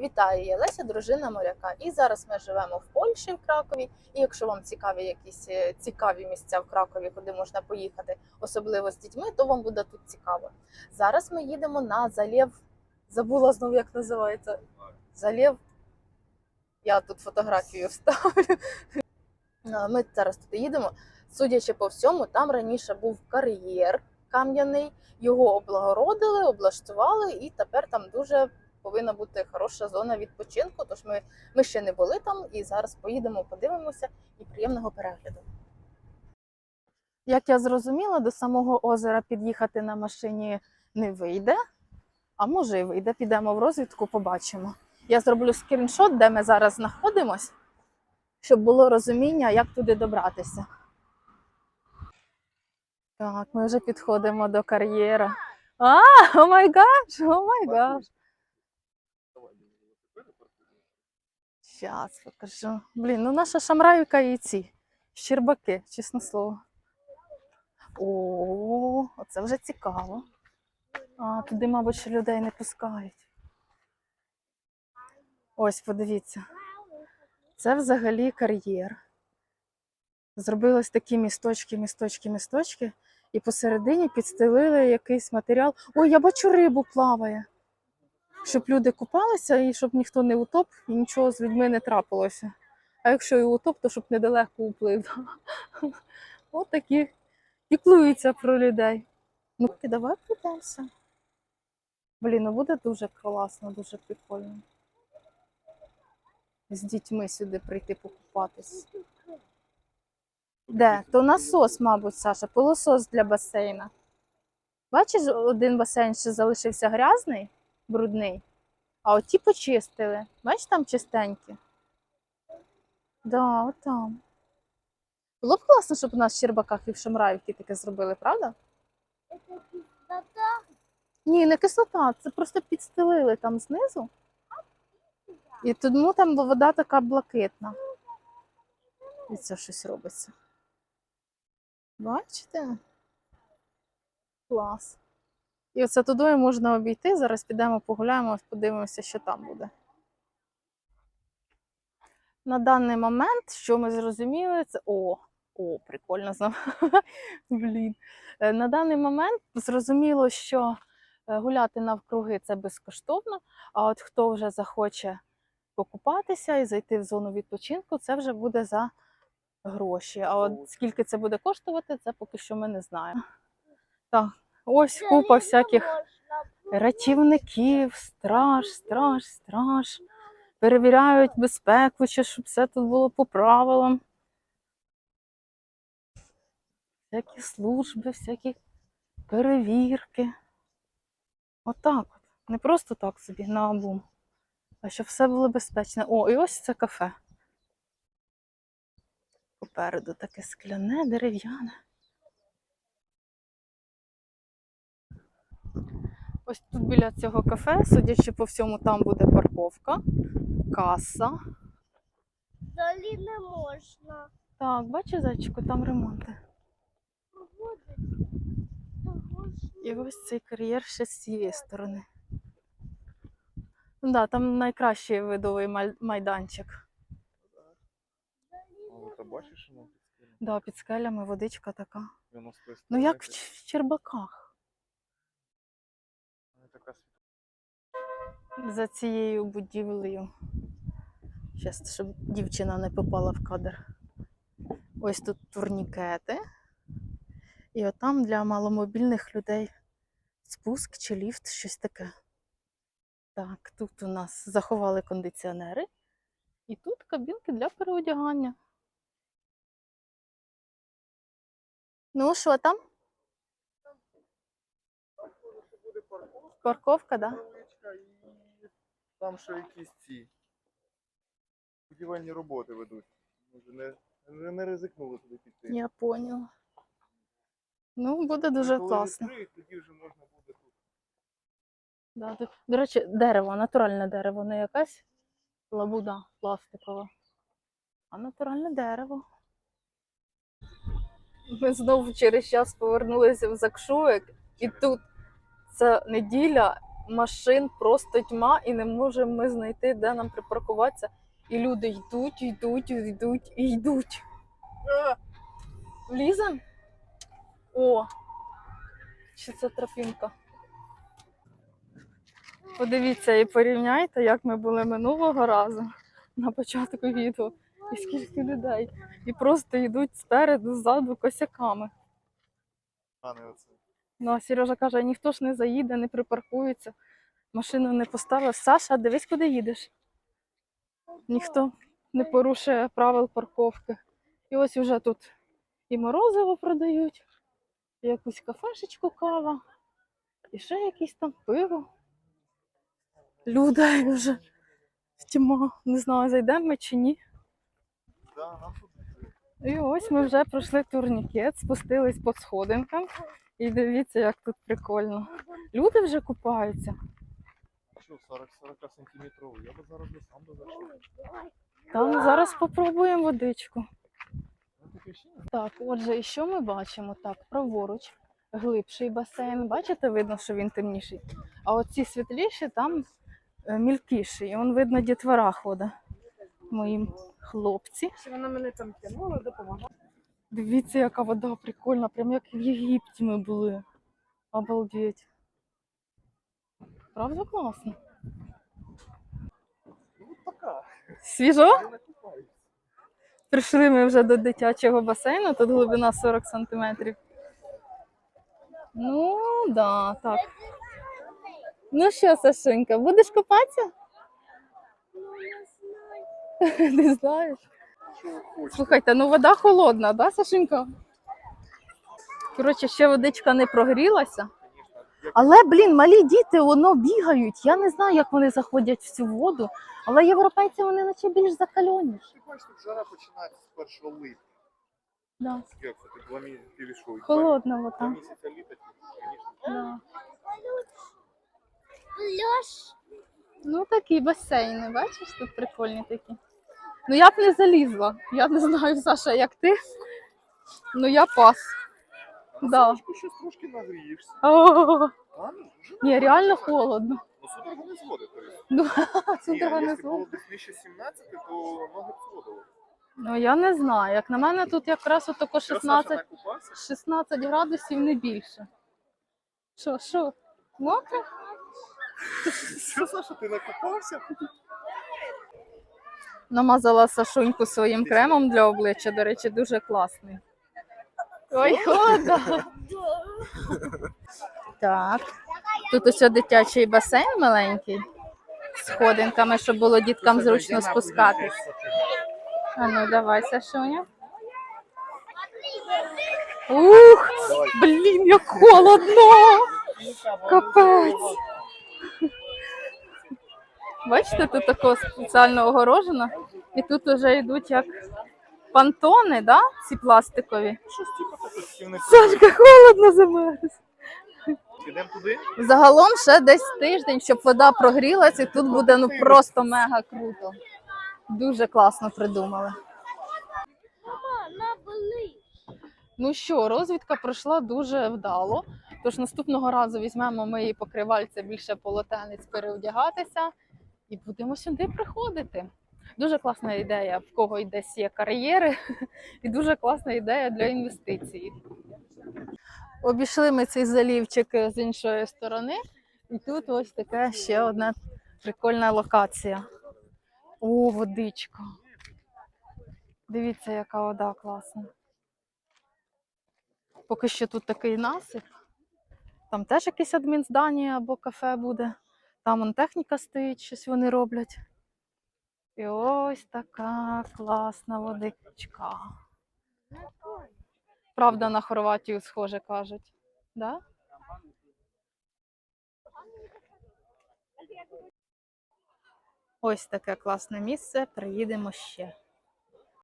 Вітаю, я Леся, дружина моряка. І зараз ми живемо в Польщі, в Кракові. І якщо вам цікаві якісь е, цікаві місця в Кракові, куди можна поїхати, особливо з дітьми, то вам буде тут цікаво. Зараз ми їдемо на залів. Забула знову, як називається. Залів. Я тут фотографію вставлю. Ми зараз туди їдемо. Судячи по всьому, там раніше був кар'єр кам'яний, його облагородили, облаштували, і тепер там дуже повинна бути хороша зона відпочинку. Тож ми, ми ще не були там і зараз поїдемо, подивимося і приємного перегляду. Як я зрозуміла, до самого озера під'їхати на машині не вийде, а може і вийде. Підемо в розвідку, побачимо. Я зроблю скріншот, де ми зараз знаходимось, щоб було розуміння, як туди добратися. Так, ми вже підходимо до кар'єра. А, о май гаш, о май гаш. Зараз покажу. Блін, ну наша шамраївка і ці щербаки, чесне слово. О, оце вже цікаво. А, туди, мабуть, людей не пускають. Ось, подивіться. Це взагалі кар'єр. Зробились такі місточки, місточки, місточки, і посередині підстелили якийсь матеріал. Ой, я бачу рибу плаває. Щоб люди купалися і щоб ніхто не утоп і нічого з людьми не трапилося. А якщо і утоп, то щоб недалеко уплив. От такі піклуються про людей. Ну, і давай прийдемося. Блін, ну буде дуже класно, дуже прикольно. З дітьми сюди прийти покупатись. Де? То насос, мабуть, Саша, пилосос для басейна. Бачиш, один басейн ще залишився грязний, брудний, а оті почистили. Бачиш, там чистенькі. Да, отам. Було б класно, щоб у нас в Щербаках і в Шамраївці таке зробили, правда? Це кислота? Ні, не кислота, це просто підстелили там знизу. І тому там вода така блакитна. І це щось робиться. Бачите? Клас. І оце туди можна обійти. Зараз підемо погуляємо, подивимося, що там буде. На даний момент, що ми зрозуміли, це. О, о, прикольно. Блін. Е, На даний момент зрозуміло, що е, гуляти навкруги це безкоштовно. А от хто вже захоче покупатися і зайти в зону відпочинку, це вже буде за гроші. А от скільки це буде коштувати, це поки що ми не знаємо. Так, ось купа всяких рятівників, страж, страж, страж. Перевіряють безпеку, щоб все тут було по правилам. Всякі служби, всякі перевірки. Отак от. Не просто так собі на обум, а щоб все було безпечно. О, і ось це кафе. Попереду таке скляне, дерев'яне. Ось тут біля цього кафе, судячи по всьому, там буде парковка, каса. Далі не можна. Так, бачиш, зайчику, там ремонти. І ось цей кар'єр ще з цієї сторони. Да, там найкращий видовий майданчик. Ти бачиш? Да, під скелями водичка така. Воно Ну як в, в Чербаках. Вона така За цією будівлею. Щас, щоб дівчина не попала в кадр. Ось тут турнікети. І отам для маломобільних людей спуск чи ліфт, щось таке. Так, тут у нас заховали кондиціонери. І тут кабінки для переодягання. Ну, що там? Парковка, так? Да? невеличка і там ще якісь ці будівельні роботи ведуть. Може, не, не, не ризикнули туди піти. Я поняла. Ну, буде дуже Коли класно. відкриють, тоді вже можна буде тут. Да, тут, до речі, дерево, натуральне дерево, не якась лабуда пластикова, а натуральне дерево. Ми знову через час повернулися в Закшуек, і тут це неділя, машин просто тьма, і не можемо ми знайти, де нам припаркуватися. І люди йдуть, йдуть, йдуть і йдуть. Влізем? О! Чи це тропінка? Подивіться і порівняйте, як ми були минулого разу на початку відео. І скільки людей. І просто йдуть спереду, ззаду косяками. А не оце. Ну, а Сережа каже, ніхто ж не заїде, не припаркується, машину не поставив. Саша, дивись, куди їдеш. Ніхто не порушує правил парковки. І ось уже тут і морозиво продають, і якусь кафешечку кава, і ще якесь там пиво. Люди вже тьма. Не знаю, зайдемо ми чи ні. І ось ми вже пройшли турнікет, спустились по сходинкам. І дивіться, як тут прикольно. Люди вже купаються. Що, 40 40 сантиметровий? Я би зараз би сам би зайшов. Та ну зараз спробуємо водичку. Ну, Так, отже, і що ми бачимо? Так, праворуч, глибший басейн. Бачите, видно, що він темніший. А оці світліші там е, мілкіші. І он видно, дітвора ходить. Моїм хлопці. Вона мене там тягнула, допомагала? Дивіться, яка вода прикольна, прям як в Єгипті ми були. Обалдеть. Правда класно? Ну, така. Свіжо? Не. Прийшли ми вже до дитячого басейну, тут глибина 40 сантиметрів. Ну, да, так. Ну що, Сашенька, будеш купатися? Ну, я знаю. Не знаєш. Слухайте, ну вода холодна, да, Сашенька? Коротше, ще водичка не прогрілася. Але, блін, малі діти воно бігають. Я не знаю, як вони заходять в цю воду, але європейці вони наче більш закальоні. ти бачиш, тут жара починається з 1 липня. Да. Як це? Ти два місяці ти війшов. і Холодна Два вода. літа, звісно. Да. Льош, Ну такі басейни, бачиш, тут прикольні такі. Ну я б не залізла. Я не знаю, Саша, як ти. Ну я пас. На Да. сонечку щось трошки нагрієшся. О, А, ну, вже Ні, нормально, реально холодно. Ну, судорога не зводить. тобі. Ну, Ні, це не якщо було звук. десь нижче 17, то ноги б. Ну я не знаю. Як на мене, тут якраз отако Я, Саша, 16, накупався. 16 градусів не більше. Що, що? Мокре? Що, Саша, ти накупався? Намазала Сашуньку своїм кремом для обличчя, до речі, дуже класний. Ой, хода. Так. Тут ось дитячий басейн маленький з сходинками, щоб було діткам зручно спускатись. А ну давай, Сашуня. Ух, блін, як холодно! Капець. Бачите, тут тако спеціально огорожено, і тут вже йдуть як пантони, да? ці пластикові. Сашка, холодно замерз. Підемо туди? Загалом ще десь тиждень, щоб вода прогрілася, і тут буде ну просто мега круто. Дуже класно придумали. Ну що, розвідка пройшла дуже вдало. Тож наступного разу візьмемо ми її покривальця більше полотенець переодягатися і будемо сюди приходити. Дуже класна ідея, в кого й десь є кар'єри, і дуже класна ідея для інвестицій. Обійшли ми цей залівчик з іншої сторони, і тут ось така ще одна прикольна локація. О, водичка. Дивіться, яка вода класна. Поки що тут такий насип. Там теж якесь адмінздання або кафе буде. Там он техніка стоїть, щось вони роблять. І ось така класна водичка. Правда, на Хорватію схоже кажуть. Да? Ось таке класне місце. Приїдемо ще.